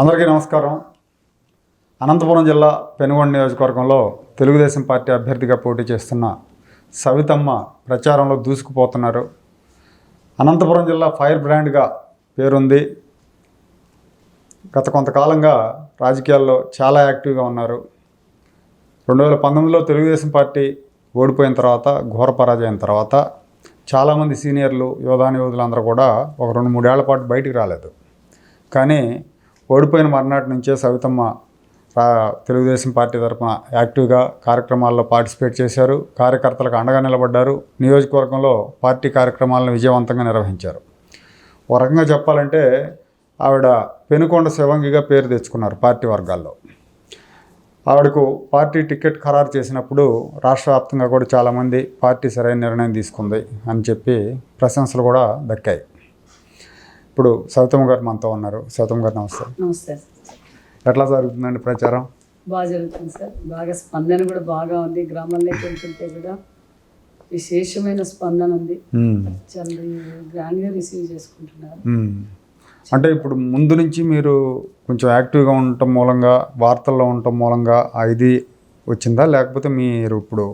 అందరికీ నమస్కారం. అనంతపురం జిల్లా పెనుగొండ నియోజకవర్గంలో తెలుగుదేశం పార్టీ అభ్యర్థిగా పోటీ చేస్తున్న సవితమ్మ ప్రచారంలో దూసుకుపోతున్నారు. అనంతపురం జిల్లా ఫైర్ బ్రాండ్గా పేరుంది. గత కొంతకాలంగా రాజకీయాల్లో చాలా యాక్టివ్గా ఉన్నారు. రెండు వేల పంతొమ్మిదిలో తెలుగుదేశం పార్టీ ఓడిపోయిన తర్వాత ఘోర పరాజయం తర్వాత చాలామంది సీనియర్లు యోధాని యోధులందరూ కూడా ఒక రెండు మూడేళ్ళ పాటు బయటికి రాలేదు. కానీ ఓడిపోయిన మర్నాటి నుంచే సవితమ్మ తెలుగుదేశం పార్టీ తరఫున యాక్టివ్గా కార్యక్రమాల్లో పార్టిసిపేట్ చేశారు. కార్యకర్తలకు అండగా నిలబడ్డారు. నియోజకవర్గంలో పార్టీ కార్యక్రమాలను విజయవంతంగా నిర్వహించారు. ఒక రకంగా చెప్పాలంటే ఆవిడ పెనుకొండ శివంగిగా పేరు తెచ్చుకున్నారు పార్టీ వర్గాల్లో. ఆవిడకు పార్టీ టికెట్ ఖరారు చేసినప్పుడు రాష్ట్ర వ్యాప్తంగా కూడా చాలామంది పార్టీ సరైన నిర్ణయం తీసుకుంది అని చెప్పి ప్రశంసలు కూడా దక్కాయి. ఇప్పుడు సౌతమ్మ గారు మనతో ఉన్నారు. సౌతమ్మ గారు నమస్తే. నమస్తే. ఎట్లా జరుగుతుందండి ప్రచారం? బాగా జరుగుతుంది సార్. బాగా స్పందన కూడా బాగా ఉంది. గ్రామాల్లోకి వెళ్తుంటే కూడా విశేషమైన స్పందన ఉంది. చాలా గ్రాండ్గా రిసీవ్ చేసుకుంటున్నారు. అంటే ఇప్పుడు ముందు నుంచి మీరు కొంచెం యాక్టివ్గా ఉండటం మూలంగా వార్తల్లో ఉండటం మూలంగా ఇది వచ్చిందా? లేకపోతే మీరు ఇప్పుడు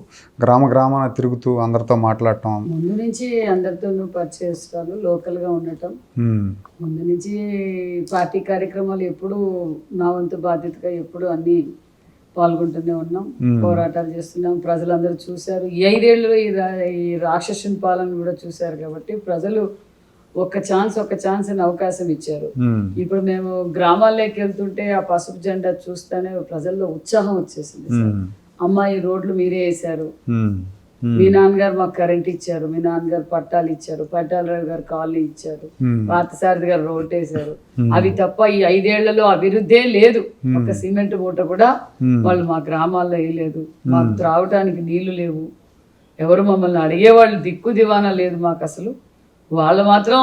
గ్రామ గ్రామాన తిరుగుతూ అందరితో మాట్లాడటం? ముందు నుంచి అందరితోనూ పరిచయస్తారు లోకల్గా ఉండటం. ముందు నుంచి పార్టీ కార్యక్రమాలు ఎప్పుడు నా వంతు బాధ్యతగా ఎప్పుడు అన్ని పాల్గొంటూనే ఉన్నాం. పోరాటాలు చేస్తున్నాం. ప్రజలందరూ చూశారు. ఈ ఐదేళ్ళు ఈ రాక్షసుని పాలన కూడా చూశారు కాబట్టి ప్రజలు ఒక ఛాన్స్ ఒక ఛాన్స్ అని అవకాశం ఇచ్చారు. ఇప్పుడు మేము గ్రామాల్లోకి వెళ్తుంటే ఆ పసుపు జెండా చూస్తేనే ప్రజల్లో ఉత్సాహం వచ్చేసింది. అమ్మాయి రోడ్లు మీరే వేశారు. మ్మ్. మీ నాన్నగారు మాకు కరెంట్ ఇచ్చారు మీ నాన్నగారు పట్టాలు ఇచ్చారు పట్టాలరావు గారు కాలనీ ఇచ్చారు. పార్థసారథి గారు రోడ్ వేశారు మ్మ్. అవి తప్ప ఈ ఐదేళ్ళలో అభివృద్ధే లేదు ఒక సిమెంట్ మూట కూడా. వాళ్ళు మా గ్రామాల్లో వేయలేదు మాకు త్రాగటానికి నీళ్ళు లేవు ఎవరు మమ్మల్ని అడిగేవాళ్ళు దిక్కు దివానా లేదు మాకు అసలు వాళ్ళు మాత్రం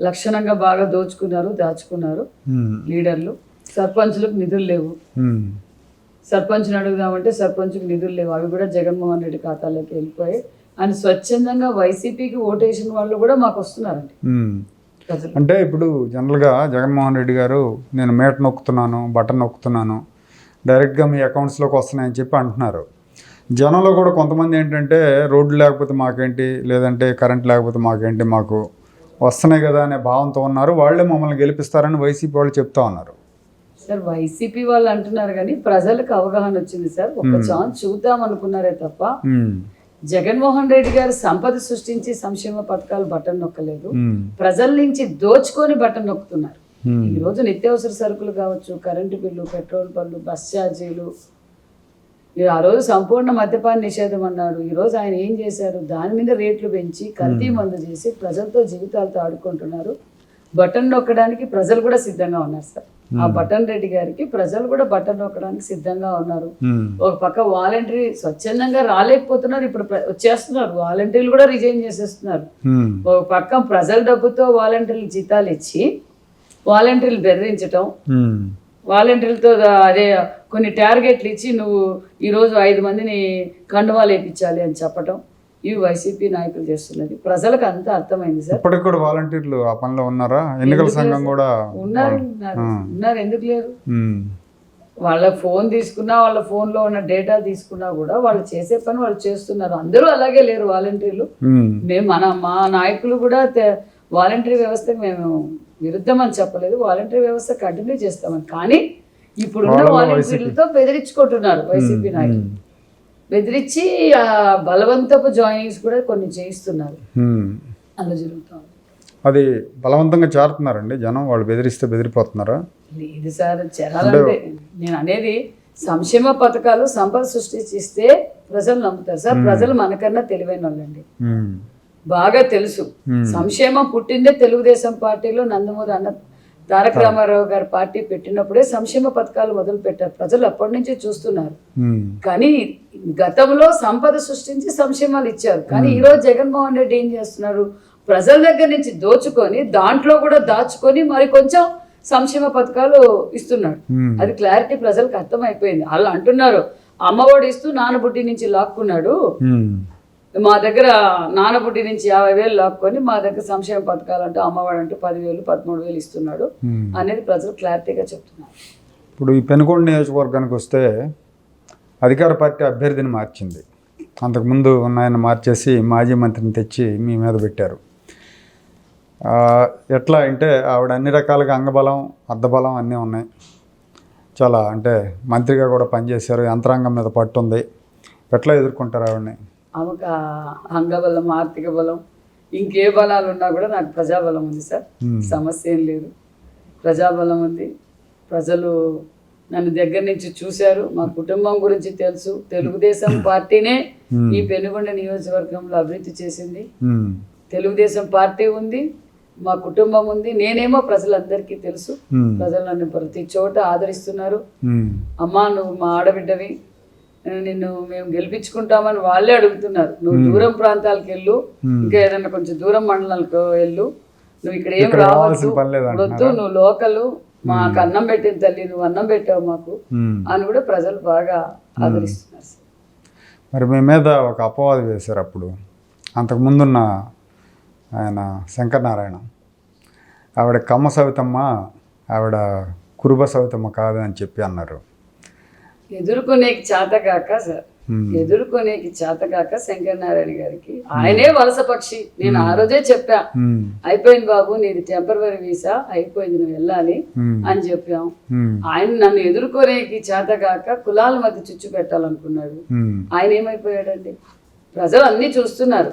లక్షణంగా బాగా దోచుకున్నారు దాచుకున్నారు. లీడర్లు. సర్పంచులకు నిధులు లేవు. సర్పంచ్ని అడుగుదామంటే సర్పంచ్కి నిధులు లేవు. అవి కూడా జగన్మోహన్ రెడ్డి ఖాతాలోకి వెళ్ళిపోయాయి. అని స్వచ్ఛందంగా వైసీపీకి ఓటేసిన వాళ్ళు కూడా మాకు వస్తున్నారండి. అంటే ఇప్పుడు జనరల్గా జగన్మోహన్ రెడ్డి గారు నేను మేట నొక్కుతున్నాను బటన్ నొక్కుతున్నాను డైరెక్ట్గా మీ అకౌంట్స్లోకి వస్తున్నాయని చెప్పి అంటున్నారు. జనంలో కూడా కొంతమంది ఏంటంటే రోడ్లు లేకపోతే మాకేంటి లేదంటే కరెంట్ లేకపోతే మాకేంటి మాకు వస్తున్నాయి కదా అనే భావంతో ఉన్నారు వాళ్ళే మమ్మల్ని గెలిపిస్తారని వైసీపీ వాళ్ళు చెప్తా ఉన్నారు సార్ వైసీపీ వాళ్ళు అంటున్నారు కానీ ప్రజలకు అవగాహన వచ్చింది సార్ ఒక ఛాన్స్ చూద్దాం అనుకున్నారే తప్ప. జగన్మోహన్ రెడ్డి గారు సంపద సృష్టించి సంక్షేమ పథకాలు బటన్ నొక్కలేదు. ప్రజల నుంచి దోచుకొని బటన్ నొక్కుతున్నారు. ఈ రోజు నిత్యావసర సరుకులు కావచ్చు కరెంటు బిల్లు పెట్రోల్ పన్ను బస్ ఛార్జీలు ఈ ఆ రోజు సంపూర్ణ మద్యపాన నిషేధం అన్నాడు ఈ రోజు ఆయన ఏం చేశారు? దాని మీద రేట్లు పెంచి కల్తీ మందు చేసి ప్రజలతో జీవితాలతో ఆడుకుంటున్నారు. బటన్ నొక్కడానికి ప్రజలు కూడా సిద్ధంగా ఉన్నారు సార్. ఆ బటన్ రెడ్డి గారికి ప్రజలు కూడా బటన్ నొక్కడానికి సిద్ధంగా ఉన్నారు. ఒక పక్క వాలంటరీ స్వచ్ఛందంగా రాలేకపోతున్నారు. ఇప్పుడు వచ్చేస్తున్నారు. వాలంటీర్లు కూడా రిజైన్ చేసేస్తున్నారు. ఒక పక్క ప్రజల డబ్బుతో వాలంటీర్లు జీతాలు ఇచ్చి వాలంటీర్లు బెదిరించటం. వాలంటీర్లతో అదే కొన్ని టార్గెట్లు ఇచ్చి నువ్వు ఈరోజు ఐదు మందిని కండువాలు వేయించాలి అని చెప్పటం ఇవి వైసీపీ నాయకులు చేస్తున్నది. ప్రజలకు అంతా అర్థమైంది సార్. ఇప్పటికి కూడా వాలంటీర్లు ఆ పనిలో ఉన్నారా? ఎన్నికల సంఘం కూడా ఉన్నారు ఉన్నారు. ఎందుకు లేరు. వాళ్ళ ఫోన్ తీసుకున్నా వాళ్ళ ఫోన్లో ఉన్న డేటా తీసుకున్నా కూడా వాళ్ళు చేసే పని వాళ్ళు చేస్తున్నారు. అందరూ అలాగే లేరు వాలంటీర్లు. మ్మ్. మన మా నాయకులు కూడా వాలంటరీ వ్యవస్థకు మేము విరుద్ధం అని చెప్పలేదు. వాలంటరీ వ్యవస్థ కంటిన్యూ చేస్తామని. కానీ ఇప్పుడున్న వాలంటీర్లతో బెదిరించుకుంటున్నారు వైసీపీ నాయకులు. బెదిరించి బలవంతపు జాయినింగ్స్ కూడా కొన్ని చేయిస్తున్నారు. అలా జరుగుతుంది. అది బలవంతంగా చేరుతున్నారండి జనం. వాళ్ళు బెదిరిస్తే బెదిరిపోతున్నారా? లేదు సార్ చేరాలంటే నేను అనేది సంక్షేమ పథకాలు సంపద సృష్టిస్తే ప్రజలు నమ్ముతారు సార్. ప్రజలు మనకన్నా తెలివైన వాళ్ళండి. బాగా తెలుసు. సంక్షేమం పుట్టిందే తెలుగుదేశం పార్టీలో నందమూరి అన్న తారక రామారావు గారి పార్టీ పెట్టినప్పుడే సంక్షేమ పథకాలు మొదలు పెట్టారు. ప్రజలు అప్పటి నుంచే చూస్తున్నారు. కానీ గతంలో సంపద సృష్టించి సంక్షేమాలు ఇచ్చారు. కానీ ఈ రోజు జగన్మోహన్ రెడ్డి ఏం చేస్తున్నారు? ప్రజల దగ్గర నుంచి దోచుకొని దాంట్లో కూడా దాచుకొని మరి కొంచెం సంక్షేమ పథకాలు ఇస్తున్నాడు. అది క్లారిటీ ప్రజలకు అర్థమైపోయింది. వాళ్ళు అంటున్నారు అమ్మఒడి ఇస్తూ నానబుడ్డి నుంచి లాక్కున్నాడు. మా దగ్గర నానబుడ్డి నుంచి యాభై వేలు లాక్కొని మా దగ్గర సంక్షేమ పథకాలు అంటూ అమ్మవాడు అంటూ పదివేలు పదమూడు వేలు ఇస్తున్నాడు. అనేది ప్రజలు క్లారిటీగా చెప్తున్నారు. ఇప్పుడు ఈ పెనుకొండ నియోజకవర్గానికి వస్తే అధికార పార్టీ అభ్యర్థిని మార్చింది. అంతకుముందు ఉన్న ఆయన మార్చేసి మాజీ మంత్రిని తెచ్చి మీ మీద పెట్టారు. ఎట్లా అంటే ఆవిడ అన్ని రకాలుగా అంగబలం అర్ధబలం అన్నీ ఉన్నాయి. చాలా అంటే మంత్రిగా కూడా పనిచేశారు యంత్రాంగం మీద పట్టుంది. ఎట్లా ఎదుర్కొంటారు ఆవిడని? ఆమెకు అంగబలం ఆర్థిక బలం ఇంకే బలాలు ఉన్నా కూడా నాకు ప్రజాబలం ఉంది సార్. సమస్య ఏం లేదు. ప్రజాబలం ఉంది. ప్రజలు నన్ను దగ్గర నుంచి చూశారు. మా కుటుంబం గురించి తెలుసు. తెలుగుదేశం పార్టీనే. ఈ పెనుగొండ నియోజకవర్గంలో అభివృద్ధి చేసింది. తెలుగుదేశం పార్టీ ఉంది. మా కుటుంబం ఉంది. నేనేమో ప్రజలందరికీ తెలుసు. ప్రజలు నన్ను ప్రతి చోట ఆదరిస్తున్నారు. అమ్మా నువ్వు మా ఆడబిడ్డవి. నిన్ను మేము గెలిపించుకుంటామని వాళ్ళే అడుగుతున్నారు. నువ్వు దూరం ప్రాంతాలకు వెళ్ళు. ఇంకా ఏదైనా కొంచెం దూరం మండలాలకు వెళ్ళు. నువ్వు ఇక్కడ ఏం ఇప్పుడు వద్దు నువ్వు లోకలు. మాకు అన్నం పెట్టిన తల్లి నువ్వు అన్నం పెట్టావు మాకు. అని కూడా ప్రజలు బాగా ఆదరిస్తున్నారు. మరి మీ మీద ఒక అపవాదు వేశారు అప్పుడు. అంతకుముందున్న ఆయన శంకరనారాయణ. ఆవిడ కమ్మ సవితమ్మ ఆవిడ కురుబ సవితమ్మ కాదు అని చెప్పి అన్నారు. ఎదుర్కొనేకి చేతగాక సార్. ఎదుర్కొనేకి చేతగాక శంకరనారాయణ గారికి ఆయనే వలస పక్షి నేను ఆ రోజే చెప్పా. అయిపోయింది బాబు నీది టెంపరవరీ వీసా అయిపోయింది నువ్వు వెళ్ళాలి. అని చెప్పాం. ఆయన నన్ను ఎదుర్కొనేకి చేతగాక కులాల మధ్య చిచ్చు పెట్టాలనుకున్నాడు. ఆయన ఏమైపోయాడండి ప్రజలు అన్నీ చూస్తున్నారు.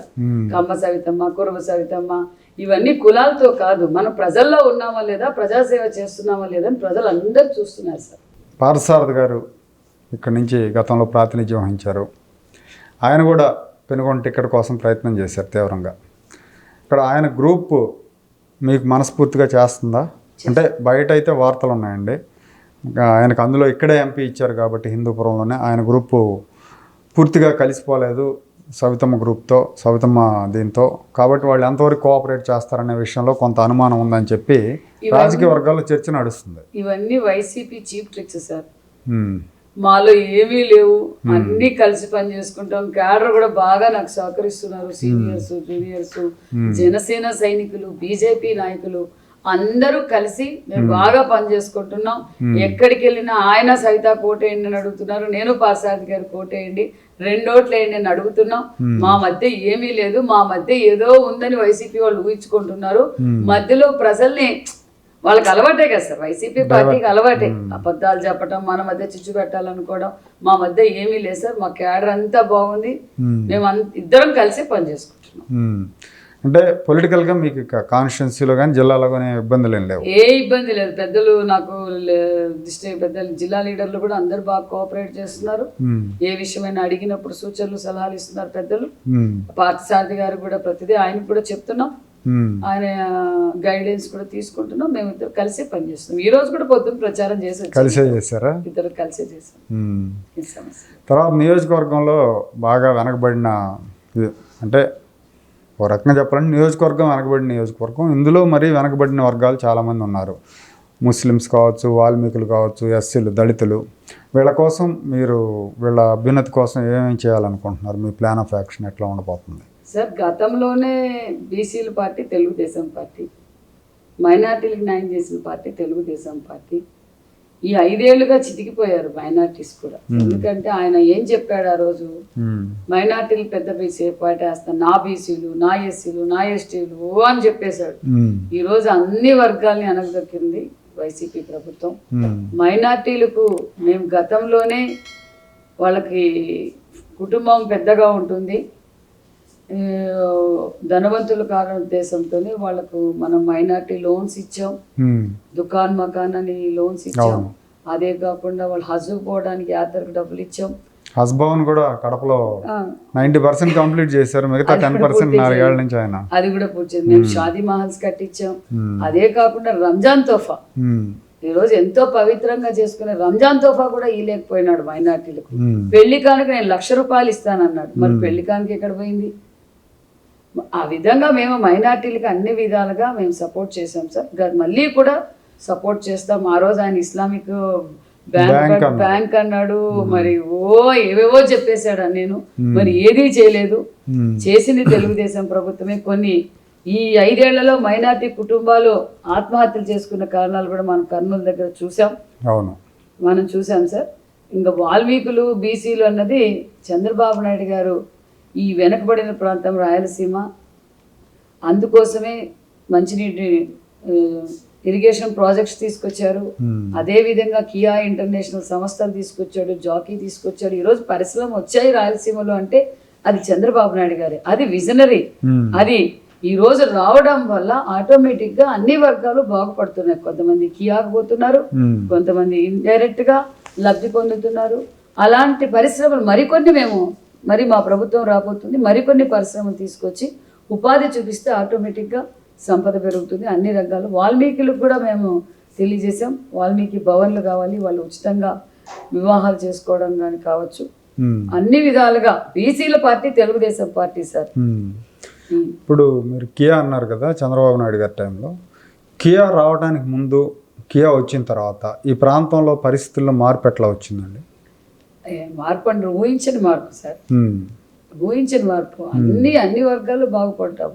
కమ్మ సవితమ్మ కురవ సవితమ్మ ఇవన్నీ కులాలతో కాదు మనం ప్రజల్లో ఉన్నామా లేదా ప్రజాసేవ చేస్తున్నామా లేదా అని ప్రజలు అందరూ చూస్తున్నారు సార్ పార్థసారథి గారు ఇక్కడి నుంచి గతంలో ప్రాతినిధ్యం వహించారు. ఆయన కూడా పెనుగొండ టికెట్ కోసం ప్రయత్నం చేశారు తీవ్రంగా. ఇక్కడ ఆయన గ్రూప్ మీకు మనస్ఫూర్తిగా చేస్తుందా? అంటే బయట అయితే వార్తలు ఉన్నాయండి. ఆయనకు అందులో ఇక్కడే ఎంపీ ఇచ్చారు కాబట్టి హిందూపురంలోనే. ఆయన గ్రూపు పూర్తిగా కలిసిపోలేదు సవితమ్మ గ్రూప్తో సవితమ్మ దీంతో. కాబట్టి వాళ్ళు ఎంతవరకు కోఆపరేట్ చేస్తారనే విషయంలో కొంత అనుమానం ఉందని చెప్పి రాజకీయ వర్గాల్లో చర్చ నడుస్తుంది. ఇవన్నీ వైసీపీ చీప్ ట్రిక్స్ సార్. మాలో ఏమీ లేవు. అన్ని కలిసి పని చేసుకుంటాం. క్యాడర్ కూడా బాగా నాకు సహకరిస్తున్నారు. సీనియర్స్ జూనియర్స్ జనసేన సైనికులు బీజేపీ నాయకులు అందరూ కలిసి మేము బాగా పని చేసుకుంటున్నాం. ఎక్కడికి వెళ్ళినా ఆయన సైతా కోటేయండి అని అడుగుతున్నారు. నేను పార్సారథి గారు కోటేయండి రెండోట్లు వేయండి అని అడుగుతున్నాం. మా మధ్య ఏమీ లేదు. మా మధ్య ఏదో ఉందని వైసీపీ వాళ్ళు ఊహించుకుంటున్నారు. మధ్యలో ప్రజల్ని వాళ్ళకి అలవాటే కదా సార్. వైసీపీ పార్టీకి అలవాటే. అబద్ధాలు చెప్పడం మన మధ్య చిచ్చు పెట్టాలనుకోవడం మా మధ్య ఏమీ లేదు సార్. మా క్యాడర్ అంతా బాగుంది. మేము. ఇద్దరం కలిసి పని చేసుకుంటున్నాం. మ్మ్. అంటే పొలిటికల్గా మీకు కాన్స్టిట్యున్సీలో కానీ జిల్లాలో కానీ ఇబ్బందులు ఏం లేవు? ఏ ఇబ్బంది లేదు. పెద్దలు నాకు డిస్ట్రిక్ట్ పెద్దలు జిల్లా లీడర్లు కూడా అందరు బాగా కోఆపరేట్ చేస్తున్నారు. ఏ విషయమైనా అడిగినప్పుడు సూచనలు సలహాలు ఇస్తున్నారు పెద్దలు. పార్థసారథి గారు కూడా ప్రతిదీ ఆయనకు కూడా చెప్తున్నాం. ఆయన గైడెన్స్ కూడా తీసుకుంటున్నాం. మేము ఇద్దరు కలిసి పనిచేస్తున్నాం ఈ రోజు కూడా పొద్దున్న ప్రచారం చేసి. కలిసే చేశారా? ఇద్దరు కలిసే చేసాం సమస్య. తర్వాత నియోజకవర్గంలో బాగా వెనకబడిన అంటే ఓ రకంగా చెప్పాలంటే నియోజకవర్గం వెనకబడిన నియోజకవర్గం. ఇందులో మరీ వెనకబడిన వర్గాలు చాలామంది ఉన్నారు. ముస్లిమ్స్ కావచ్చు వాల్మీకులు కావచ్చు ఎస్సీలు దళితులు. వీళ్ళ కోసం మీరు వీళ్ళ అభ్యున్నతి కోసం ఏమేమి చేయాలనుకుంటున్నారు? మీ ప్లాన్ ఆఫ్ యాక్షన్ ఎట్లా ఉండబోతుంది? సార్ గతంలోనే బీసీల పార్టీ తెలుగుదేశం పార్టీ మైనార్టీలకు న్యాయం చేసిన పార్టీ తెలుగుదేశం పార్టీ. ఈ ఐదేళ్ళుగా చితికిపోయారు మైనార్టీస్ కూడా. ఎందుకంటే ఆయన ఏం చెప్పాడు ఆ రోజు. మైనార్టీలు పెద్ద బీసీ పాటేస్తాను నా బీసీలు నా ఎస్సీలు నా ఎస్టీలు ఓ అని చెప్పేశాడు. ఈ రోజు అన్ని వర్గాల్ని అనగదొక్కింది వైసీపీ ప్రభుత్వం. మైనార్టీలకు మేము గతంలోనే వాళ్ళకి కుటుంబం పెద్దగా ఉంటుంది. ధనవంతులు కాని ఉద్దేశంతోనే వాళ్ళకు మనం మైనార్టీ లోన్స్ ఇచ్చాం. దుకాన్ మకాన్ అని లోన్స్ ఇచ్చాం. అదే కాకుండా వాళ్ళు హజు పోవడానికి యాత్రకు డబ్బులు ఇచ్చాం. హస్బౌన్ కూడా కడపలో ఆ, నైంటీ పర్సెంట్ కంప్లీట్ చేశారు. మిగతా టెన్ పర్సెంట్ నాలుగేళ్ళ నుంచి ఆయన. అది కూడా పూర్తి మేము షాదీ మహల్స్ కట్టించాం. అదే కాకుండా రంజాన్ తోఫా. ఈ రోజు ఎంతో పవిత్రంగా చేసుకునే రంజాన్ తోఫా కూడా ఇవ్వలేకపోయినాడు మైనార్టీలకు. పెళ్ళి కానుక నేను లక్ష రూపాయలు ఇస్తానన్నాడు. మరి పెళ్ళి కానుక ఎక్కడ పోయింది? ఆ విధంగా మేము మైనార్టీలకు అన్ని విధాలుగా మేము సపోర్ట్ చేసాం సార్. మళ్ళీ కూడా సపోర్ట్ చేస్తాం. ఆ రోజు ఆయన ఇస్లామిక్ బ్యాంక్ బ్యాంక్ అన్నాడు. మరి ఓ ఏవేవో చెప్పేశాడు నేను. మరి ఏదీ చేయలేదు. చేసింది తెలుగుదేశం ప్రభుత్వమే. కొన్ని ఈ ఐదేళ్ళలో మైనార్టీ కుటుంబాలు ఆత్మహత్యలు చేసుకున్న కారణాలు కూడా మనం కర్నూలు దగ్గర చూసాం అవును. మనం చూసాం సార్. ఇంకా వాల్మీకులు బీసీలు అన్నది చంద్రబాబు నాయుడు గారు ఈ వెనకబడిన ప్రాంతం రాయలసీమ. అందుకోసమే మంచినీటి ఇరిగేషన్ ప్రాజెక్ట్స్ తీసుకొచ్చారు. అదేవిధంగా కియా ఇంటర్నేషనల్ సంస్థలు తీసుకొచ్చాడు జాకీ తీసుకొచ్చాడు. ఈరోజు పరిశ్రమ వచ్చాయి రాయలసీమలో అంటే అది చంద్రబాబు నాయుడు గారే. అది విజనరీ. అది ఈ రోజు రావడం వల్ల ఆటోమేటిక్గా అన్ని వర్గాలు బాగుపడుతున్నాయి. కొంతమంది కియాకు పోతున్నారు కొంతమంది ఇండైరెక్ట్గా లబ్ధి పొందుతున్నారు. అలాంటి పరిశ్రమలు మరికొన్ని మేము మరి మా ప్రభుత్వం రాబోతుంది. మరికొన్ని పరిశ్రమలు తీసుకొచ్చి ఉపాధి చూపిస్తే ఆటోమేటిక్గా సంపద పెరుగుతుంది. అన్ని రంగాలు వాల్మీకులకు కూడా మేము తెలియజేసాం వాల్మీకి భవన్లు కావాలి వాళ్ళు ఉచితంగా వివాహాలు చేసుకోవడం కానీ కావచ్చు. అన్ని విధాలుగా బీసీల పార్టీ తెలుగుదేశం పార్టీ సార్. ఇప్పుడు మీరు కియా అన్నారు కదా చంద్రబాబు నాయుడు గారి టైంలో. కియా రావడానికి ముందు కియా వచ్చిన తర్వాత ఈ ప్రాంతంలో పరిస్థితుల్లో మార్పు ఎట్లా వచ్చిందండి? మార్పు అంటే ఊహించని మార్పు సార్. ఊహించని మార్పు. అన్ని అన్ని వర్గాలు బాగుపడతాం.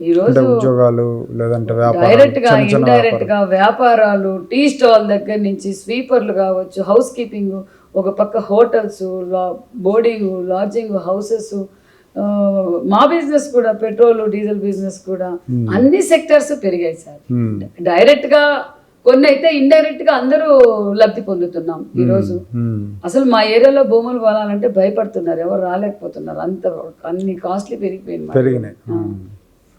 ఈ రోజు ఉద్యోగాలు లేదంటే డైరెక్ట్గా ఇండైరెక్ట్గా వ్యాపారాలు టీ స్టాల్ దగ్గర నుంచి స్వీపర్లు కావచ్చు హౌస్ కీపింగ్ ఒక పక్క హోటల్స్ బోర్డింగ్ లాడ్జింగ్ హౌసెస్ మా బిజినెస్ కూడా పెట్రోల్ డీజిల్ బిజినెస్ కూడా అన్ని సెక్టర్స్ పెరిగాయి సార్. డైరెక్ట్గా కొన్ని అయితే ఇండైరెక్ట్గా అందరూ లబ్ధి పొందుతున్నాం ఈ రోజు. అసలు మా ఏరియాలో భూములు కొనాలంటే భయపడుతున్నారు. ఎవరు రాలేకపోతున్నారు. అంత అన్ని కాస్ట్లీ పెరిగిపోయింది. పెరిగినాయి.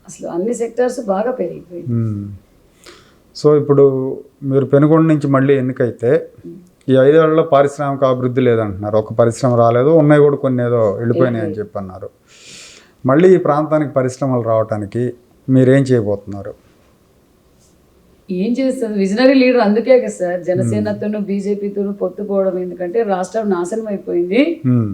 అసలు అన్ని సెక్టార్స్ బాగా పెరిగిపోయింది. సో ఇప్పుడు మీరు పెనుగొండ నుంచి మళ్ళీ ఎన్నికైతే ఈ ఐదేళ్ళలో పారిశ్రామిక అభివృద్ధి లేదంటున్నారు. ఒక పరిశ్రమ రాలేదు ఉన్నాయి కూడా కొన్ని ఏదో వెళ్ళిపోయినాయి అని చెప్పి అన్నారు మళ్ళీ ఈ ప్రాంతానికి పరిశ్రమలు రావడానికి మీరేం చేయబోతున్నారు? ఏం చేస్తుంది? విజనరీ లీడర్ అందుకే కదా సార్. జనసేనతోనూ బీజేపీతోనూ పొత్తుపోవడం ఎందుకంటే రాష్ట్రం నాశనం అయిపోయింది. ఉమ్,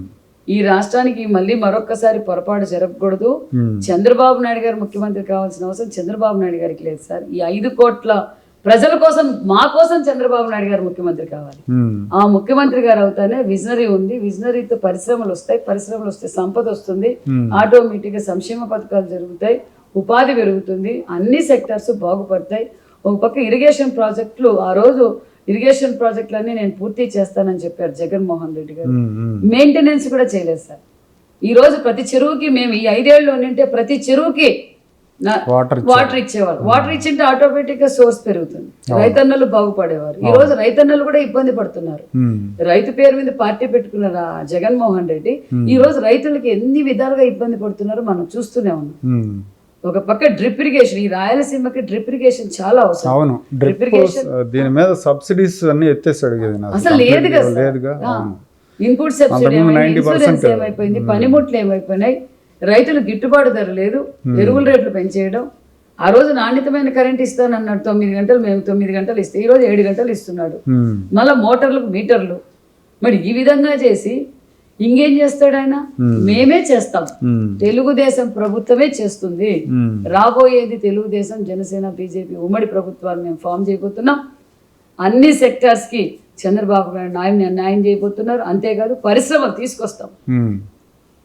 ఈ రాష్ట్రానికి మళ్ళీ మరొక్కసారి పొరపాటు జరగకూడదు. ఉమ్, చంద్రబాబు నాయుడు గారు ముఖ్యమంత్రి కావాల్సిన అవసరం చంద్రబాబు నాయుడు గారికి లేదు సార్. ఈ ఐదు కోట్ల ప్రజల కోసం మా కోసం చంద్రబాబు నాయుడు గారు ముఖ్యమంత్రి కావాలి. ఆ ముఖ్యమంత్రి గారు అవుతానే విజనరీ ఉంది. విజనరీతో పరిశ్రమలు వస్తాయి. పరిశ్రమలు వస్తే సంపద వస్తుంది. Hmm. ఆటోమేటిక్గా సంక్షేమ పథకాలు జరుగుతాయి. ఉపాధి పెరుగుతుంది. అన్ని సెక్టర్స్ బాగుపడతాయి. ఒక పక్క ఇరిగేషన్ ప్రాజెక్టులు ఆ రోజు ఇరిగేషన్ ప్రాజెక్టులన్నీ నేను పూర్తి చేస్తానని చెప్పారు జగన్మోహన్ రెడ్డి గారు. మెయింటెనెన్స్ కూడా చేయలేదు సార్. ఈ రోజు ప్రతి చెరువుకి మేము ఈ ఐదేళ్ళు ఉంటే ప్రతి చెరువుకి వాటర్ ఇచ్చేవారు. వాటర్ ఇచ్చింటే ఆటోమేటిక్గా సోర్స్ పెరుగుతుంది రైతన్నలు బాగుపడేవారు. ఈ రోజు రైతన్నలు కూడా ఇబ్బంది పడుతున్నారు. రైతు పేరు మీద పార్టీ పెట్టుకున్న రా- జగన్మోహన్ రెడ్డి ఈ రోజు రైతులకి ఎన్ని విధాలుగా ఇబ్బంది పడుతున్నారో మనం చూస్తూనే ఉన్నాం. ఒక పక్క డ్రిప్ ఇరిగేషన్ ఈ రాయలసీమకి డ్రిప్ ఇరిగేషన్ చాలా అవసరం. అవును. డ్రిప్ irrigation- దీని మీద సబ్సిడీస్ అన్ని ఎత్తేసాడు. అసలు లేదు కదా. లేదుగా. ఇన్పుట్ సబ్సిడీ అంతకుముందు ఏమైంది? 90% ఇన్సూరెన్స్ ఏమైపోయింది? పనిముట్లు ఏమైపోయినాయి? రైతులు గిట్టుబాటు ధర లేదు. ఎరువుల రేట్లు పెంచేయడం. ఆ రోజు నాణ్యతమైన కరెంట్ ఇస్తానన్నాడు తొమ్మిది గంటలు మేము తొమ్మిది గంటలు ఇస్తే ఈ రోజు ఏడు గంటలు ఇస్తున్నాడు. ఉమ్, మళ్ళీ మోటార్లకు మీటర్లు. మరి ఈ విధంగా చేసి ఇంకేం చేస్తాడు ఆయన? మేమే. చేస్తాం. తెలుగుదేశం ప్రభుత్వమే చేస్తుంది. రాబోయేది తెలుగుదేశం జనసేన బీజేపీ ఉమ్మడి ప్రభుత్వాన్ని మేము ఫామ్ చేయబోతున్నాం. అన్ని సెక్టార్స్కి చంద్రబాబు నాయుడు న్యాయం న్యాయం చేయబోతున్నారు. అంతేకాదు పరిశ్రమలు తీసుకొస్తాం.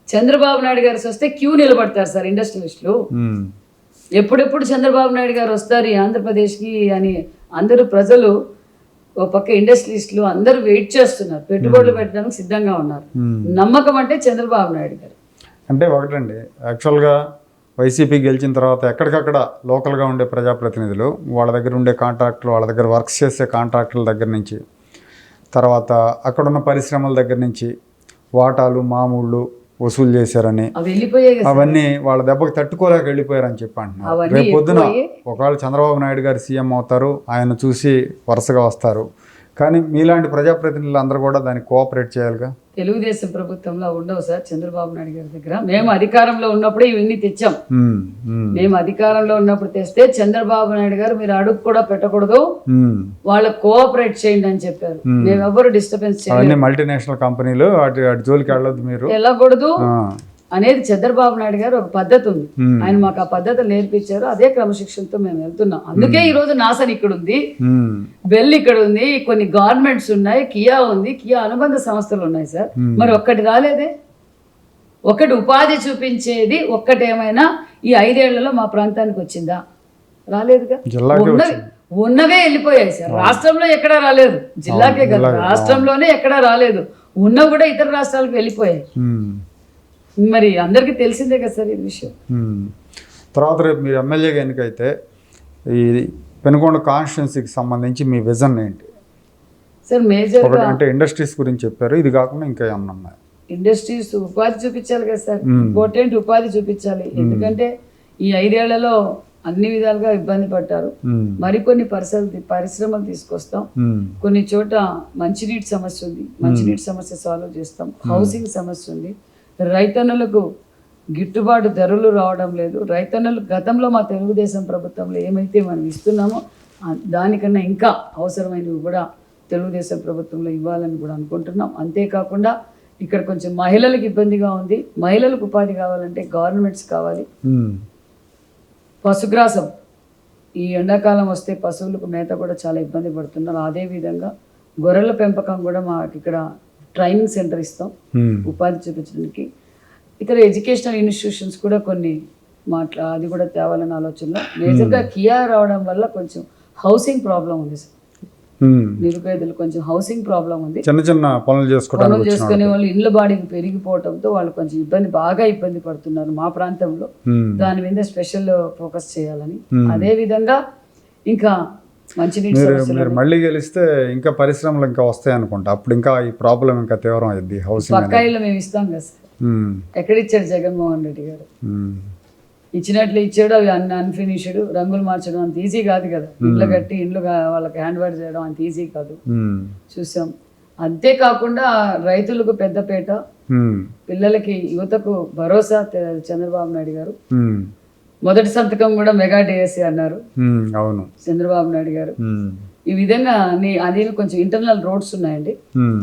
చంద్రబాబు నాయుడు గారు వస్తే క్యూ నిలబడతారు సార్ ఇండస్ట్రియలిస్టులు ఎప్పుడెప్పుడు చంద్రబాబు నాయుడు గారు వస్తారు ఈ ఆంధ్రప్రదేశ్కి అని అందరూ ప్రజలు ఒక పక్క ఇండస్ట్రియలిస్టులు అందరూ వెయిట్ చేస్తున్నారు. పెట్టుబడులు పెట్టడానికి సిద్ధంగా ఉన్నారు. ఉమ్. నమ్మకం అంటే చంద్రబాబు నాయుడు గారు. అంటే ఒకటండి యాక్చువల్గా వైసీపీ గెలిచిన తర్వాత ఎక్కడికక్కడ లోకల్గా ఉండే ప్రజాప్రతినిధులు వాళ్ళ దగ్గర ఉండే కాంట్రాక్టులు వాళ్ళ దగ్గర వర్క్స్ చేసే కాంట్రాక్టుల దగ్గర నుంచి తర్వాత అక్కడున్న పరిశ్రమల దగ్గర నుంచి వాటాలు మామూళ్ళు వసూలు చేశారని. అవన్నీ వాళ్ళ దెబ్బకి తట్టుకోలేక వెళ్ళిపోయారని చెప్పి అంటున్నారు. రేపు పొద్దున. ఒకవేళ చంద్రబాబు నాయుడు గారు సీఎం అవుతారు ఆయన చూసి వరుసగా వస్తారు. కానీ మీలాంటి ప్రజాప్రతినిధులు అందరూ కూడా దానికి కోఆపరేట్ చేయాలిగా? తెలుగుదేశం ప్రభుత్వంలో ఉండవు సార్ చంద్రబాబు నాయుడు గారి దగ్గర. మేము అధికారంలో ఉన్నప్పుడే ఇవన్నీ తెచ్చాం. మేము అధికారంలో ఉన్నప్పుడు తెస్తే చంద్రబాబు నాయుడు గారు మీరు అడుగు కూడా పెట్టకూడదు ఉమ్. వాళ్ళకి కోఆపరేట్ చేయండి అని చెప్పారు. మేము ఎవరు డిస్టర్బెన్స్ చేయాలి మల్టీనేషనల్ కంపెనీలు జోలికి వెళ్ళొద్దు మీరు. వెళ్ళకూడదు. అనేది చంద్రబాబు నాయుడు గారు ఒక పద్ధతి ఉంది. ఆయన మాకు ఆ పద్ధతులు నేర్పించారు. అదే క్రమశిక్షణతో మేము వెళ్తున్నాం. అందుకే ఈ రోజు నాసన్ ఇక్కడ ఉంది. బెల్ ఇక్కడ ఉంది. కొన్ని గవర్నమెంట్స్ ఉన్నాయి. కియా ఉంది. కియా అనుబంధ సంస్థలు ఉన్నాయి సార్. మరి ఒక్కటి రాలేదే? ఒకటి ఉపాధి చూపించేది ఒక్కటేమైనా ఈ ఐదేళ్ళలో మా ప్రాంతానికి వచ్చిందా? రాలేదుగా? ఉన్నవి ఉన్నవే వెళ్ళిపోయాయి సార్. రాష్ట్రంలో ఎక్కడా రాలేదు. జిల్లాకే కదా. రాష్ట్రంలోనే ఎక్కడా రాలేదు. ఉన్నవి కూడా ఇతర రాష్ట్రాలకు వెళ్ళిపోయాయి. మరి అందరికీ తెలిసిందే కదా సార్ ఈ విషయం. తర్వాత రేపు మీరు ఎమ్మెల్యేగా ఎన్నికైతే ఈ పెనుకొండ కాన్స్టిట్యున్సీకి సంబంధించి మీ విజన్ ఏంటి? సార్ మేజర్ అంటే ఇండస్ట్రీస్ గురించి చెప్పారు. ఇది కాకుండా ఇంకా ఏమన్నా ఉన్నాయి? ఇండస్ట్రీస్ ఉపాధి చూపించాలి కదా సార్. ఇంపార్టెంట్ ఉపాధి చూపించాలి. ఎందుకంటే ఈ ఐదేళ్ళలో అన్ని విధాలుగా ఇబ్బంది పడ్డారు. మరికొన్ని పరిశ్రమలు పరిశ్రమలు తీసుకొస్తాం. కొన్ని చోట మంచినీటి సమస్య ఉంది. మంచినీటి సమస్య సాల్వ్ చేస్తాం. హౌసింగ్ సమస్య ఉంది. రైతన్నులకు గిట్టుబాటు ధరలు రావడం లేదు. రైతన్నులు గతంలో మా తెలుగుదేశం ప్రభుత్వంలో ఏమైతే మనం ఇస్తున్నామో దానికన్నా ఇంకా అవసరమైనవి కూడా తెలుగుదేశం ప్రభుత్వంలో ఇవ్వాలని కూడా అనుకుంటున్నాం. అంతేకాకుండా ఇక్కడ కొంచెం మహిళలకు ఇబ్బందిగా ఉంది. మహిళలకు ఉపాధి కావాలంటే గవర్నమెంట్స్ కావాలి. పశుగ్రాసం. ఈ ఎండాకాలం వస్తే పశువులకు మేత కూడా చాలా ఇబ్బంది పడుతున్నారు. అదేవిధంగా గొర్రెల పెంపకం కూడా మాకు ఇక్కడ ట్రైనింగ్ సెంటర్ ఇస్తాం మ్మ్. ఉపాధి చూపించడానికి. ఇతర ఎడ్యుకేషనల్ ఇన్స్టిట్యూషన్స్ కూడా కొన్ని మాట్లా అది కూడా తేవాలని ఆలోచనలో. మేజర్గా కియా రావడం వల్ల కొంచెం హౌసింగ్ ప్రాబ్లం ఉంది సార్. మ్మ్. నిరుపేదలు కొంచెం హౌసింగ్ ప్రాబ్లం ఉంది. చిన్న చిన్న పనులు చేసుకోవడానికి పనులు చేసుకునే వాళ్ళు ఇండ్ల బాడీకి పెరిగిపోవడంతో వాళ్ళు కొంచెం ఇబ్బంది బాగా ఇబ్బంది పడుతున్నారు మా ప్రాంతంలో. దాని మీద స్పెషల్ ఫోకస్ చేయాలని. అదే విధంగా ఇంకా మీరు మీరు మళ్ళీ గెలిస్తే ఇంకా పరిశ్రమలు ఇంకా వస్తాయి అనుకుంటా అప్పుడు ఇంకా ఈ ప్రాబ్లం ఇంకా తీవ్రం అయింది హౌసింగ్ మేము ఇస్తాం కదా సార్ మ్మ్. ఎక్కడిచ్చాడు జగన్మోహన్ రెడ్డి గారు. ఇచ్చినట్లు ఇచ్చాడు అవి అన్ అన్ఫినిష్డ్ రంగులు మార్చడం అంత ఈజీ కాదు కదా ఇండ్లు కట్టి ఇండ్లు వాళ్ళకి హ్యాండ్ ఓవర్ చేయడం అంత ఈజీ కాదు. చూసాం అంతేకాకుండా రైతులకు పెద్దపేట. పిల్లలకి యువతకు భరోసా చంద్రబాబు నాయుడు గారు. మొదటి సంతకం కూడా మెగా డిఎస్సి అన్నారు. అవును. చంద్రబాబు నాయుడు గారు. ఈ విధంగా నీ- అది కొంచెం ఇంటర్నల్ రోడ్స్ ఉన్నాయండి.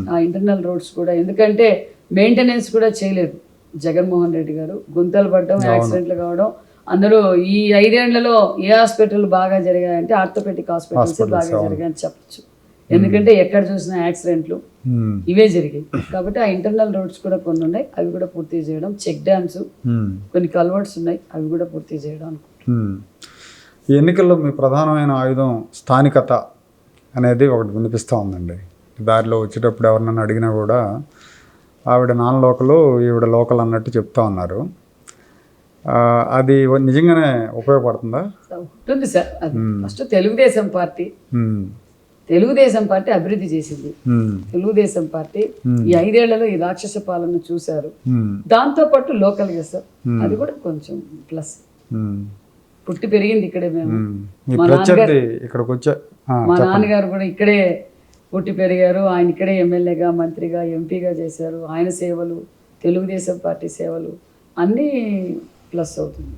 ఆ ఇంటర్నల్ రోడ్స్ కూడా ఎందుకంటే మెయింటెనెన్స్ కూడా చేయలేదు జగన్మోహన్ రెడ్డి గారు. గుంతలు పడడం యాక్సిడెంట్లు కావడం అందరూ ఈ ఐదేళ్ళలో ఏ హాస్పిటల్ బాగా జరిగాయంటే ఆర్థోపెటిక్ హాస్పిటల్స్ బాగా జరిగాయని చెప్పచ్చు. ఎందుకంటే ఎక్కడ చూసినా యాక్సిడెంట్లు మ్మ్. ఇవే జరిగాయి కాబట్టి ఆ ఇంటర్నల్ రోడ్స్ కూడా కొన్ని ఉన్నాయి అవి కూడా పూర్తి చేయడం చెక్ డ్యామ్స్ మ్మ్. కొన్ని కల్వర్ట్స్ ఉన్నాయి అవి కూడా పూర్తి చేయడం అనుకుంటున్నాను. మ్మ్. ఈ ఎన్నికల్లో మీ ప్రధానమైన ఆయుధం స్థానికత అనేది ఒకటి వినిపిస్తూ ఉందండి దారిలో వచ్చేటప్పుడు ఎవరినైనా అడిగినా కూడా ఆవిడ నాన్ లోకలు ఈవిడ లోకల్ అన్నట్టు చెప్తా ఉన్నారు అది నిజంగానే ఉపయోగపడుతుందా ఉంటుంది sir first Telugu Desam party. Telugu Desam party అభివృద్ధి చేసింది. తెలుగుదేశం పార్టీ ఈ ఐదేళ్ళలో ఈ రాక్షస పాలన చూశారు. దాంతో పాటు లోకల్ సార్ అది కూడా కొంచెం ప్లస్. పుట్టి పెరిగింది ఇక్కడే మేము. మీ ఆ, మా నాన్నగారు కూడా ఇక్కడే పుట్టి పెరిగారు ఆయన ఇక్కడే ఎమ్మెల్యేగా మంత్రిగా ఎంపీగా చేశారు ఆయన సేవలు తెలుగుదేశం పార్టీ సేవలు అన్నీ ప్లస్ అవుతుంది.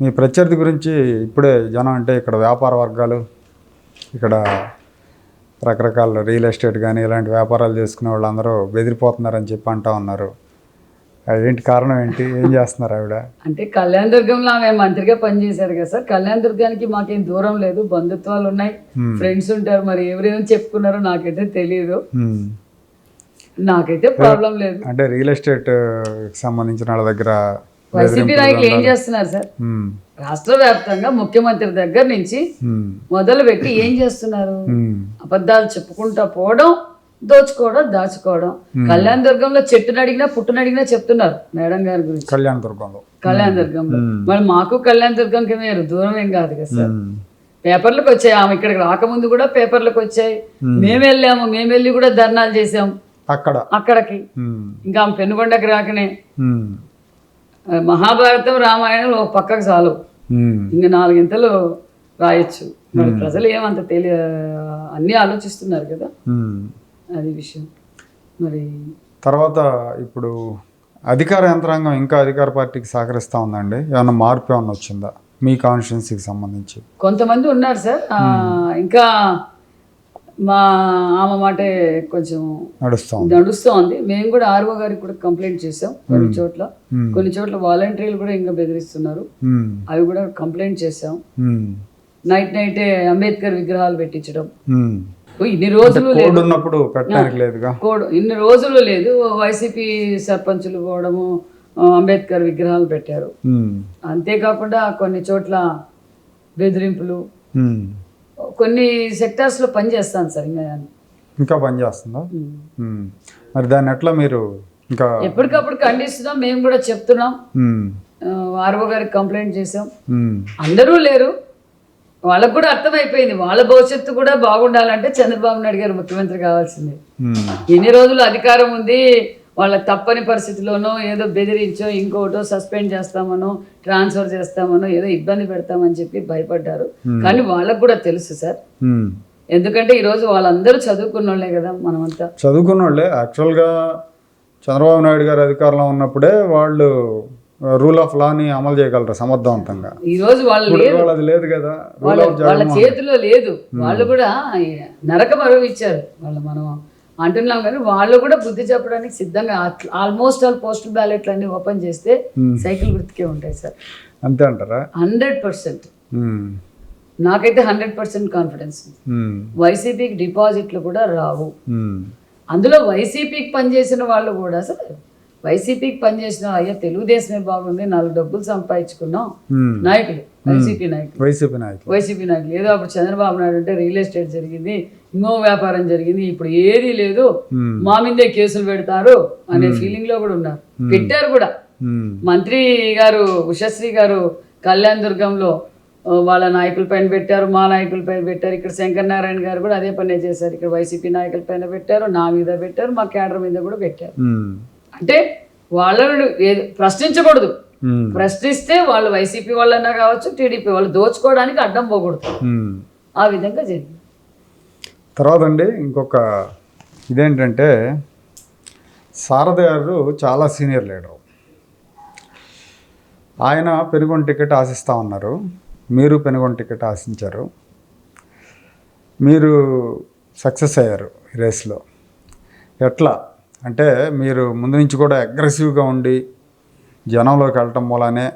మీ ప్రత్యర్థి గురించి ఇప్పుడే జనం అంటే ఇక్కడ వ్యాపార వర్గాలు ఇక్కడ రకరకాల రియల్ ఎస్టేట్ కానీ ఇలాంటి వ్యాపారాలు చేసుకునే వాళ్ళందరూ బెదిరిపోతున్నారని చెప్పి అంటా ఉన్నారు. ఏంటి కారణం ఏంటి? ఏం చేస్తున్నారు ఆవిడ? అంటే కళ్యాణ దుర్గంలో ఆమె మంత్రిగా పనిచేశారు కదా సార్. కళ్యాణ దుర్గానికి మాకేం దూరం లేదు బంధుత్వాలు ఉన్నాయి. ఫ్రెండ్స్ ఉంటారు మరి ఎవరేమో చెప్పుకున్నారో నాకైతే తెలియదు. నాకైతే ప్రాబ్లం లేదు. అంటే రియల్ ఎస్టేట్ సంబంధించిన వాళ్ళ దగ్గర వైసీపీ నాయకులు ఏం చేస్తున్నారు సార్. రాష్ట్ర వ్యాప్తంగా ముఖ్యమంత్రి దగ్గర నుంచి. మొదలు పెట్టి ఏం చేస్తున్నారు. అబద్ధాలు చెప్పుకుంటా పోవడం దోచుకోవడం దాచుకోవడం. కళ్యాణ దుర్గంలో చెట్టును అడిగినా పుట్టును అడిగినా చెప్తున్నారు మేడం గారి గురించి. కళ్యాణ దుర్గంలో. కళ్యాణ దుర్గంలో. మరి మాకు కళ్యాణ దుర్గంకి మీరు దూరం ఏం కాదు కదా సార్. పేపర్లకు వచ్చాయి ఆమె ఇక్కడికి రాకముందు కూడా పేపర్లకు వచ్చాయి. మేము వెళ్ళాము మేము వెళ్ళి కూడా ధర్నాలు చేసాం అక్కడ. అక్కడికి. ఇంకా ఆమె పెనుగొండకి రాకనే. మహాభారతం రామాయణం ఒక పక్కకు చాలు. ఇంకా నాలుగింతలు రాయొచ్చు. మరి ప్రజలు ఏమంత తెలియ అన్నీ ఆలోచిస్తున్నారు కదా. అది విషయం. మరి తర్వాత ఇప్పుడు అధికార యంత్రాంగం ఇంకా అధికార పార్టీకి సహకరిస్తూ ఉందండి. ఏమన్నా మార్పు ఏమన్నా వచ్చిందా? మీ కాన్స్టిట్యున్సీకి సంబంధించి. కొంతమంది ఉన్నారు సార్. ఇంకా మా ఆమె మాటే కొంచెం నడుస్తాం నడుస్తోంది మేము కూడా ఆర్ఓ గారికి కూడా కంప్లైంట్ చేసాం కొన్ని చోట్ల. కొన్ని చోట్ల వాలంటీర్లు కూడా ఇంకా బెదిరిస్తున్నారు. అవి కూడా కంప్లైంట్ చేసాం. నైట్ నైటే అంబేద్కర్ విగ్రహాలు పెట్టించడం. ఇన్ని రోజులు కోడ్ ఇన్ని రోజులు లేదు వైసీపీ సర్పంచులు పోవడము అంబేద్కర్ విగ్రహాలు పెట్టారు. అంతేకాకుండా కొన్ని చోట్ల బెదిరింపులు. కొన్ని సెక్టార్స్లో పని చేస్తాను సార్ ఇంకా. ఇంకా పని చేస్తుందా మ్మ్. మరి దాన్ని ఎట్లా మీరు ఇంకా ఎప్పటికప్పుడు ఖండిస్తున్నాం మేము కూడా చెప్తున్నాం. ఆర్ఓ గారికి కంప్లైంట్ చేసాం. అందరూ లేరు వాళ్ళకు కూడా అర్థమైపోయింది వాళ్ళ భవిష్యత్తు కూడా బాగుండాలంటే చంద్రబాబు నాయుడు గారు ముఖ్యమంత్రి కావాల్సిందే. ఎన్ని రోజులు అధికారం ఉంది వాళ్ళకి తప్పని పరిస్థితిలోనో ఏదో బెదిరించో ఇంకోటో సస్పెండ్ చేస్తామనో ట్రాన్స్ఫర్ చేస్తామనో ఏదో ఇబ్బంది పెడతామని చెప్పి భయపడ్డారు. కానీ వాళ్ళకు కూడా తెలుసు సార్. ఎందుకంటే ఈరోజు వాళ్ళందరూ చదువుకున్న వాళ్ళే కదా మనమంతా. చదువుకున్న వాళ్ళే యాక్చువల్గా చంద్రబాబు నాయుడు గారు అధికారంలో ఉన్నప్పుడే వాళ్ళు రూల్ ఆఫ్ లాని అమలు చేయగలరు సమర్థవంతంగా. ఈరోజు వాళ్ళు ఇప్పుడు లేదు. వాళ్ళది లేదు కదా. వాళ్ళ వాళ్ళ చేతిలో లేదు. వాళ్ళు కూడా నరకం అనుభవించారు వాళ్ళు మనం అంటున్నాం కానీ వాళ్ళు కూడా బుద్ధి చెప్పడానికి సిద్ధంగా ఆల్మోస్ట్ ఆల్ పోస్టల్ బ్యాలెట్లు అన్ని ఓపెన్ చేస్తే సైకిల్ గుర్తుకే ఉంటాయి సార్ అంతే అంటారా హండ్రెడ్ పర్సెంట్ మ్మ్. నాకైతే హండ్రెడ్ పర్సెంట్ కాన్ఫిడెన్స్. వైసీపీకి డిపాజిట్లు కూడా రావు మ్మ్. అందులో వైసీపీకి పనిచేసిన వాళ్ళు కూడా సార్ వైసీపీకి పనిచేసిన అయ్యా తెలుగుదేశమే బాగుంది నాలుగు డబ్బులు సంపాదించుకున్నాం. నాయకులు వైసీపీ నాయకులు. వైసీపీ నాయకులు. వైసీపీ నాయకులు. ఏదో అప్పుడు చంద్రబాబు నాయుడు అంటే రియల్ ఎస్టేట్ జరిగింది ఇంకో వ్యాపారం జరిగింది ఇప్పుడు ఏదీ లేదు. మా మీదే కేసులు పెడతారు అనే ఫీలింగ్లో కూడా ఉన్నారు. పెట్టారు కూడా. మంత్రి గారు ఉషశ్రీ గారు కళ్యాణ్ దుర్గంలో వాళ్ళ నాయకుల పైన పెట్టారు మా నాయకుల పైన పెట్టారు ఇక్కడ శంకర్ నారాయణ గారు కూడా అదే పనే చేశారు ఇక్కడ వైసీపీ నాయకుల పైన పెట్టారు నా మీద పెట్టారు మా క్యాడర్ మీద కూడా పెట్టారు. అంటే వాళ్ళను ప్రశ్నించకూడదు. ప్రశ్నిస్తే వాళ్ళు వైసీపీ వాళ్ళన్నా కావచ్చు టీడీపీ వాళ్ళు దోచుకోవడానికి అడ్డం పోకూడదు. ఆ విధంగా జరిగింది. తర్వాత అండి ఇంకొక ఇదేంటంటే శారద గారు చాలా సీనియర్ లీడరు. ఆయన పెనుగొండ టికెట్ ఆశిస్తా ఉన్నారు. మీరు పెనుగొండ టికెట్ ఆశించారు. మీరు సక్సెస్ అయ్యారు ఈ రేస్లో. ఎట్లా? అంటే మీరు ముందు నుంచి కూడా అగ్రెసివ్గా ఉండి జనంలోకి వెళ్ళటం మూలనే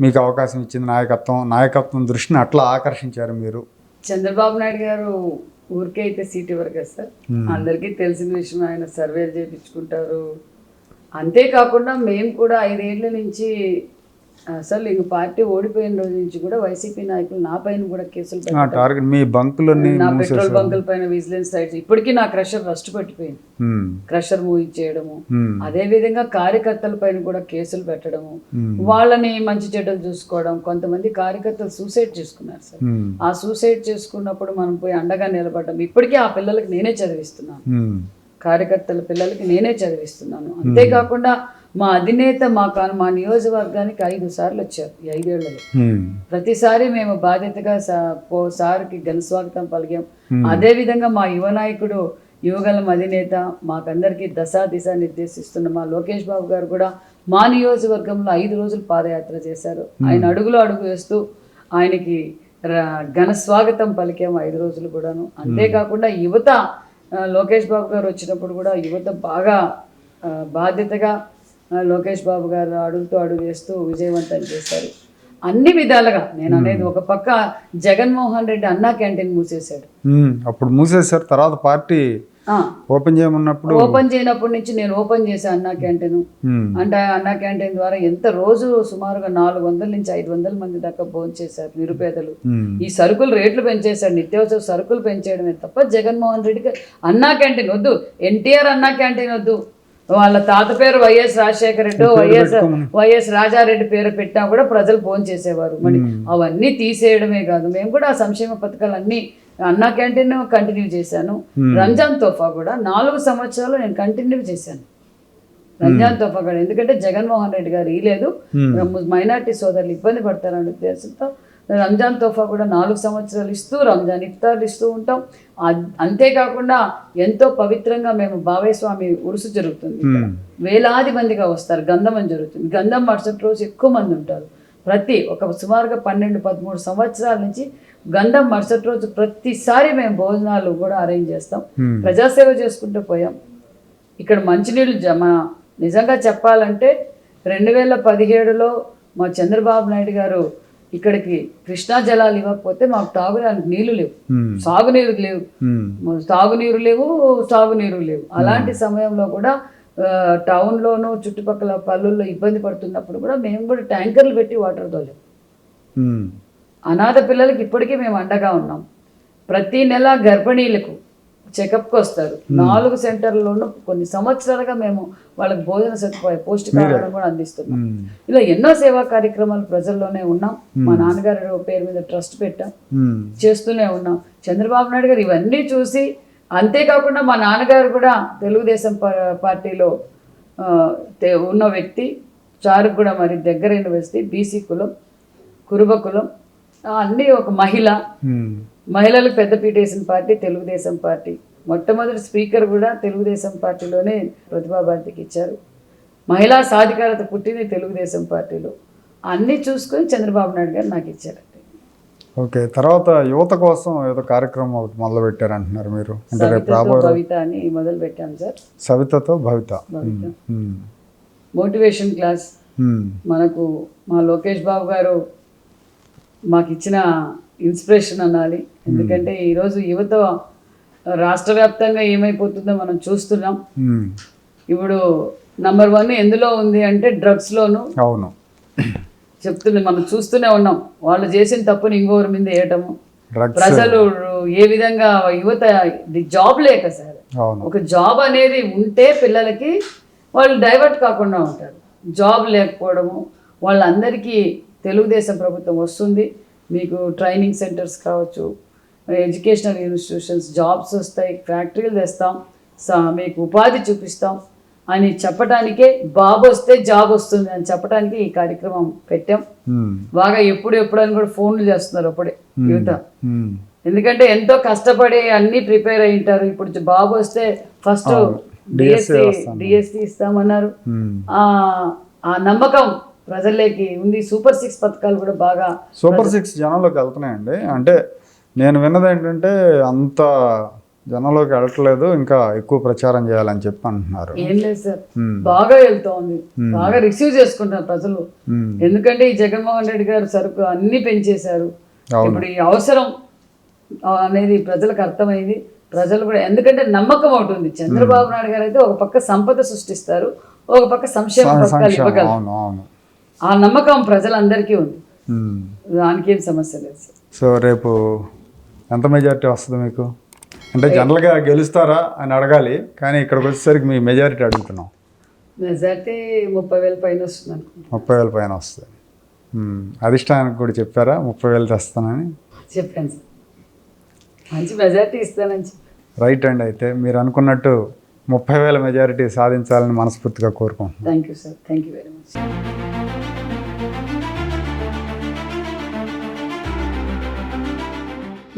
మీకు అవకాశం ఇచ్చింది నాయకత్వం. నాయకత్వం దృష్టిని అట్లా ఆకర్షించారు మీరు. చంద్రబాబు నాయుడు గారు ఊరికే అయితే సీట్ ఇవ్వరు కదా సార్? అందరికీ తెలిసిన విషయం ఆయన సర్వేలు చేయించుకుంటారు. అంతేకాకుండా మేము కూడా ఐదేళ్ళ నుంచి అసలు ఇంక పార్టీ ఓడిపోయిన రోజు నుంచి కూడా వైసీపీ నాయకులు నా పైన కూడా కేసులు టార్గెట్ మీ బంకులన్నీ నా పెట్రోల్ బంకుల పైన విజిలెన్స్ సైట్స్ ఇప్పటికీ నా క్రషర్ రస్ట్ పట్టిపోయింది. క్రషర్ మూవీ చేయడము. అదే విధంగా కార్యకర్తల పైన కూడా కేసులు పెట్టడము. వాళ్ళని మంచి చెడ్డలు చూసుకోవడం. కొంతమంది కార్యకర్తలు సూసైడ్ చేసుకున్నారు సార్. ఆ సూసైడ్ చేసుకున్నప్పుడు మనం పోయి అండగా నిలబడ్డం. ఇప్పటికీ ఆ పిల్లలకి నేనే చదివిస్తున్నాను. కార్యకర్తల పిల్లలకి నేనే చదివిస్తున్నాను. అంతేకాకుండా మా అధినేత మా కా- మా నియోజకవర్గానికి ఐదు సార్లు వచ్చారు ఈ ఐదేళ్ళలో. ప్రతిసారి మేము బాధ్యతగా సార్కి ఘన స్వాగతం పలికాం. అదే విధంగా మా యువ నాయకుడు యువగలం అధినేత మాకందరికీ దశ దిశ నిర్దేశిస్తున్న మా లోకేష్ బాబు గారు కూడా మా నియోజకవర్గంలో ఐదు రోజులు పాదయాత్ర చేశారు. ఆయన అడుగులో అడుగు వేస్తూ ఆయనకి ఘన స్వాగతం పలికాము ఐదు రోజులు కూడాను. అంతేకాకుండా యువత లోకేష్ బాబు గారు వచ్చినప్పుడు కూడా యువత బాగా బాధ్యతగా లోకేష్ బాబు గారు అడుగుతూ అడుగు వేస్తూ విజయవంతం చేశారు. అన్ని విధాలుగా నేను అనేది ఒక పక్క జగన్మోహన్ రెడ్డి అన్నా క్యాంటీన్ మూసేశాడు. అప్పుడు మూసేశారు. తర్వాత పార్టీ ఓపెన్ చేయమన్నప్పుడు ఓపెన్ చేయనప్పటి నుంచి నేను ఓపెన్ చేశాను అన్నా క్యాంటీన్. అంటే అన్నా క్యాంటీన్ ద్వారా ఎంత రోజు సుమారుగా నాలుగు వందల నుంచి ఐదు వందల మంది దాకా భోజనం చేశారు నిరుపేదలు. ఈ సరుకులు రేట్లు పెంచేశాడు నిత్యావసర సరుకులు పెంచేయడమే తప్ప జగన్మోహన్ రెడ్డికి అన్నా క్యాంటీన్ వద్దు. ఎన్టీఆర్ అన్నా క్యాంటీన్ వద్దు. వాళ్ళ తాత పేరు YS Rajasekhara Reddy YS YS Raja Reddy పేరు పెట్టినా కూడా ప్రజలు ఫోన్ చేసేవారు. మరి అవన్నీ తీసేయడమే కాదు. మేము కూడా ఆ సంక్షేమ పథకాలు అన్ని అన్నా క్యాంటీన్ కంటిన్యూ చేశాను. రంజాన్ తోఫా కూడా నాలుగు సంవత్సరాలు నేను కంటిన్యూ చేశాను. రంజాన్ తోఫా కూడా. ఎందుకంటే జగన్మోహన్ రెడ్డి గారు ఇలేదు మైనార్టీ సోదరులు ఇబ్బంది పడతారనే ఉద్దేశంతో రంజాన్ తోఫా కూడా నాలుగు సంవత్సరాలు ఇస్తూ రంజాన్ ఇఫ్తార్లు ఇస్తూ ఉంటాం. అంతేకాకుండా ఎంతో పవిత్రంగా మేము భావేస్వామి ఉరుసు జరుగుతుంది. వేలాది మందిగా వస్తారు. గంధం అని జరుగుతుంది. గంధం మరుసటి రోజు ఎక్కువ మంది ఉంటారు. ప్రతి ఒక సుమారుగా పన్నెండు పదమూడు సంవత్సరాల నుంచి గంధం మరుసటి రోజు ప్రతిసారి మేము భోజనాలు కూడా అరేంజ్ చేస్తాం. ప్రజాసేవ చేసుకుంటూ పోయాం. ఇక్కడ మంచినీళ్ళు మన నిజంగా చెప్పాలంటే రెండు వేల పదిహేడులో మా చంద్రబాబు నాయుడు గారు ఇక్కడికి కృష్ణా జలాలు ఇవ్వకపోతే మాకు తాగడానికి నీళ్ళు లేవు. సాగునీరు లేవు. తాగునీరు లేవు సాగునీరు లేవు. అలాంటి సమయంలో కూడా టౌన్లోనూ చుట్టుపక్కల పల్లెల్లో ఇబ్బంది పడుతున్నప్పుడు కూడా మేము కూడా ట్యాంకర్లు పెట్టి వాటర్ తోలేం. మ్మ్. అనాథ పిల్లలకి ఇప్పటికీ మేము అండగా ఉన్నాం. ప్రతి నెల గర్భిణీలకు చెకప్కి వస్తారు. నాలుగు సెంటర్లోనూ కొన్ని సంవత్సరాలుగా మేము వాళ్ళకి భోజన సదుపాయం పౌష్టికాహారం కూడా అందిస్తున్నాం. ఇలా ఎన్నో సేవా కార్యక్రమాలు ప్రజల్లోనే ఉన్నాం. మా నాన్నగారి పేరు మీద ట్రస్ట్ పెట్టాం. చేస్తూనే ఉన్నాం. చంద్రబాబు నాయుడు గారు ఇవన్నీ చూసి అంతేకాకుండా మా నాన్నగారు కూడా తెలుగుదేశం పార్టీలో ఉన్న వ్యక్తి చారుకు కూడా మరి దగ్గరైన వ్యక్తి బీసీ కులం కురుబ కులం అన్నీ ఒక మహిళ. మహిళలకు పెద్దపీట వేసిన పార్టీ తెలుగుదేశం పార్టీ. మొట్టమొదటి స్పీకర్ కూడా తెలుగుదేశం పార్టీలోనే ప్రతిభాభారతికి ఇచ్చారు. మహిళా సాధికారత పుట్టింది తెలుగుదేశం పార్టీలో. అన్నీ చూసుకొని చంద్రబాబు నాయుడు గారు నాకు ఇచ్చారండి ఓకే తర్వాత యువత కోసం ఏదో కార్యక్రమం ఒకటి మొదలు పెట్టారు అంటున్నారు మీరు. అంటే రేపు కవిత అని మొదలు పెట్టాం సార్. సవితతో భవిత. Motivation class. మనకు మా లోకేష్ బాబు గారు మాకు ఇచ్చిన ఇన్స్పిరేషన్ అనాలి. ఎందుకంటే ఈరోజు యువత రాష్ట్ర వ్యాప్తంగా ఏమైపోతుందో మనం చూస్తున్నాం. మ్మ్. ఇప్పుడు నంబర్ వన్ ఎందులో ఉంది అంటే డ్రగ్స్లోను అవును. చెప్తుంది మనం చూస్తూనే ఉన్నాం. వాళ్ళు చేసిన తప్పుని ఇంకొకరి మీద వేయటము. ప్రజలు ఏ విధంగా యువత జాబ్ లేక సార్. ఒక జాబ్ అనేది ఉంటే పిల్లలకి వాళ్ళు డైవర్ట్ కాకుండా ఉంటారు. జాబ్ లేకపోవడము వాళ్ళందరికీ తెలుగుదేశం ప్రభుత్వం వస్తుంది. మీకు ట్రైనింగ్ సెంటర్స్ కావచ్చు ఎడ్యుకేషనల్ ఇన్స్టిట్యూషన్స్ జాబ్స్ వస్తాయి ఫ్యాక్టరీలు తెస్తాం స- మీకు ఉపాధి చూపిస్తాం అని చెప్పడానికే బాబు వస్తే జాబ్ వస్తుంది అని చెప్పడానికి ఈ కార్యక్రమం పెట్టాం. మ్మ్. బాగా ఎప్పుడు ఎప్పుడు అని కూడా ఫోన్లు చేస్తున్నారు అప్పుడే యువత. మ్మ్. ఎందుకంటే ఎంతో కష్టపడి అన్ని ప్రిపేర్ అయి ఉంటారు. ఇప్పుడు బాబు వస్తే ఫస్ట్ డిఎస్సి డిఎస్సి ఇస్తామన్నారు. ఆ నమ్మకం ప్రజల్లోకి ఉంది. సూపర్ సిక్స్ పథకాలు కూడా బాగా సూపర్ సిక్స్ జనంలోకి వెళ్తున్నాయండి. అంటే నేను విన్నది ఏంటంటే అంత జనంలోకి వెళ్ళట్లేదు ఇంకా ఎక్కువ ప్రచారం చేయాలని చెప్పి అంటున్నారు. ఏం లేదు సార్. బాగా వెళ్తోంది. బాగా రిసీవ్ చేసుకుంటున్నారు ప్రజలు. ఎందుకంటే ఈ జగన్మోహన్ రెడ్డి గారు సరుకు అన్ని పెంచేశారు. ఇప్పుడు ఈ అవసరం అనేది ప్రజలకు అర్థమైంది. ప్రజలు కూడా ఎందుకంటే నమ్మకం ఒకటి ఉంది. చంద్రబాబు నాయుడు గారు అయితే ఒక పక్క సంపద సృష్టిస్తారు ఒక పక్క సంక్షేమ పథకాలు ఇవ్వగలరు ఆ నమ్మకం ప్రజలందరికీ ఉంది. దానికి ఏం సమస్య లేదు సార్. సో రేపు ఎంత మెజారిటీ వస్తుంది మీకు? అంటే జనరల్గా గెలుస్తారా అని అడగాలి కానీ ఇక్కడికి వచ్చేసరికి మీ మెజారిటీ అడుగుతున్నాం. మెజార్టీ ముప్పై వేల పైన వస్తుంది అనుకుంటా ముప్పై వేల పైన వస్తుంది. మ్మ్. అధిష్టానానికి కూడా చెప్పారా? ముప్పై వేలు తెస్తానని? చెప్పాను సార్. మంచి మెజార్టీ ఇస్తానని రైట్ అండి అయితే. మీరు అనుకున్నట్టు ముప్పై వేల మెజారిటీ సాధించాలని మనస్ఫూర్తిగా కోరుకుంటున్నాను thank you sir. Thank you very much.